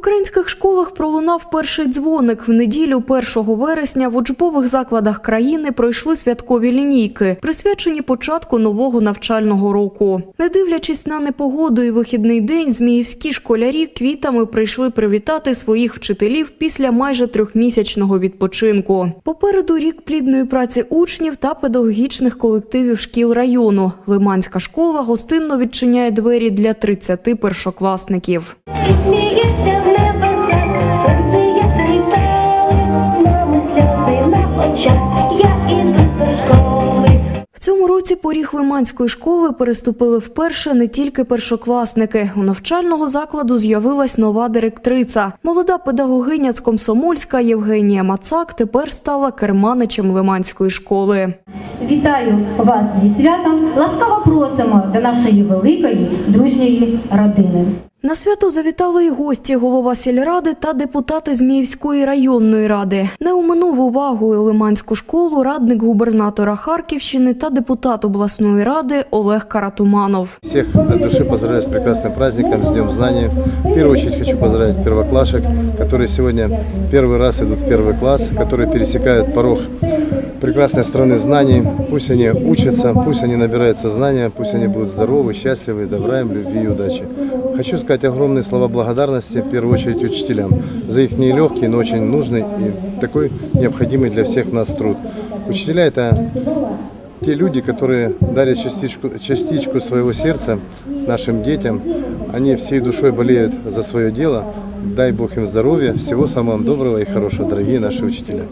українських школах пролунав перший дзвоник. В неділю 1 вересня в учбових закладах країни пройшли святкові лінійки, присвячені початку нового навчального року. Не дивлячись на непогоду і вихідний день, зміївські школярі квітами прийшли привітати своїх вчителів після майже трьохмісячного відпочинку. Попереду рік плідної праці учнів та педагогічних колективів шкіл району. Лиманська школа гостинно відчиняє двері для 30 першокласників. Році поріг Лиманської школи переступили вперше не тільки першокласники. У навчального закладу з'явилась нова директриця. Молода педагогиня з Комсомольська Євгенія Мацак тепер стала керманичем Лиманської школи. Вітаю вас зі святом. Ласкаво просимо до нашої великої дружньої родини. На свято завітали і гості, голова сільради та депутати Зміївської районної ради. Не оминув увагою Лиманську школу радник губернатора Харківщини та депутат обласної ради Олег Каратуманов. Всех от души поздравляю с прекрасным праздником, с Днем Знания. В первую очередь хочу поздравить первоклашек, которые сегодня первый раз идут в первый класс, которые пересекают порог прекрасной страны знаний. Пусть они учатся, пусть они набираются знания, пусть они будут здоровы, счастливы, добра им, любви и удачи. Хочу сказать огромные слова благодарности, в первую очередь учителям, за их нелегкий, но очень нужный и такой необходимый для всех нас труд. Учителя – это те люди, которые дарят частичку, частичку своего сердца нашим детям, они всей душой болеют за свое дело. Дай Бог им здоровья, всего самого доброго и хорошего, дорогие наши учителя.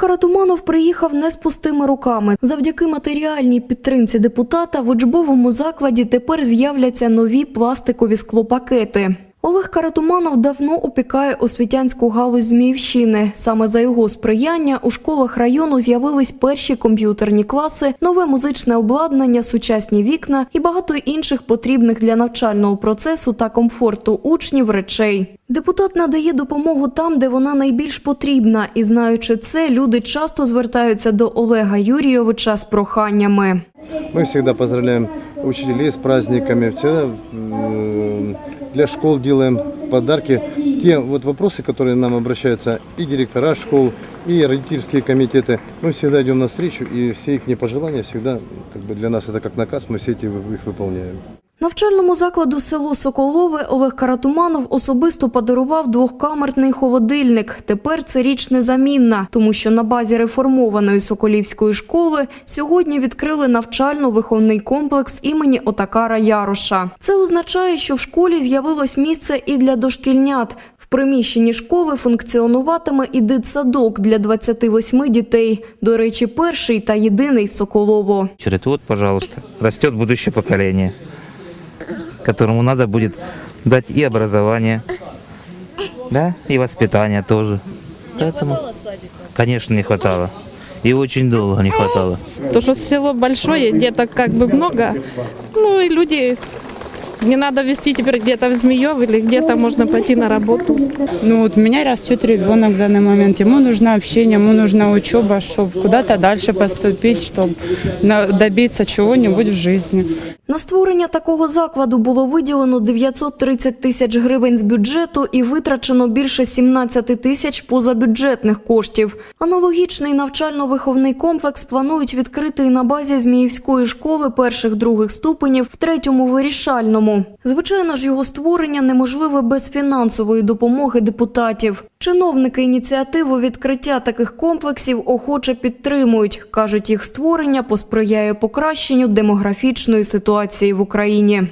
Каратуманов приїхав не з пустими руками. Завдяки матеріальній підтримці депутата в учбовому закладі тепер з'являться нові пластикові склопакети. Олег Каратуманов давно опікає освітянську галузь Зміївщини. Саме за його сприяння у школах району з'явились перші комп'ютерні класи, нове музичне обладнання, сучасні вікна і багато інших потрібних для навчального процесу та комфорту учнів речей. Депутат надає допомогу там, де вона найбільш потрібна, і знаючи це, люди часто звертаються до Олега Юрійовича з проханнями. Мы всегда поздравляем учителей с праздниками, м, для школ делаем подарки. Те вот вопросы, которые нам обращаются и директора школ, и родительские комитеты, мы всегда идем навстречу, и все их пожелания всегда, как бы для нас это как наказ, мы все эти их выполняем. Навчальному закладу село Соколове Олег Каратуманов особисто подарував двохкамерний холодильник. Тепер це річ незамінна, тому що на базі реформованої Соколівської школи сьогодні відкрили навчально-виховний комплекс імені Отакара Яроша. Це означає, що в школі з'явилось місце і для дошкільнят. В приміщенні школи функціонуватиме і дитсадок для 28 дітей. До речі, перший та єдиний в Соколово. Говорит, вот, пожалуйста, растет будущее поколение, которому надо будет дать и образование, да, и воспитание тоже. Поэтому, конечно, не хватало. И очень долго не хватало. То, что село большое, деток как бы много, ну и люди не надо везти теперь где-то в Змеев или где-то можно пойти на работу. Ну вот у меня растет ребенок в данный момент, ему нужно общение, ему нужна учеба, чтобы куда-то дальше поступить, чтобы добиться чего-нибудь в жизни. На створення такого закладу було виділено 930 тисяч гривень з бюджету і витрачено більше 17 тисяч позабюджетних коштів. Аналогічний навчально-виховний комплекс планують відкрити і на базі Зміївської школи перших-других ступенів в третьому вирішальному. Звичайно ж, його створення неможливе без фінансової допомоги депутатів. Чиновники ініціативу відкриття таких комплексів охоче підтримують. Кажуть, їх створення посприяє покращенню демографічної ситуації в Україні.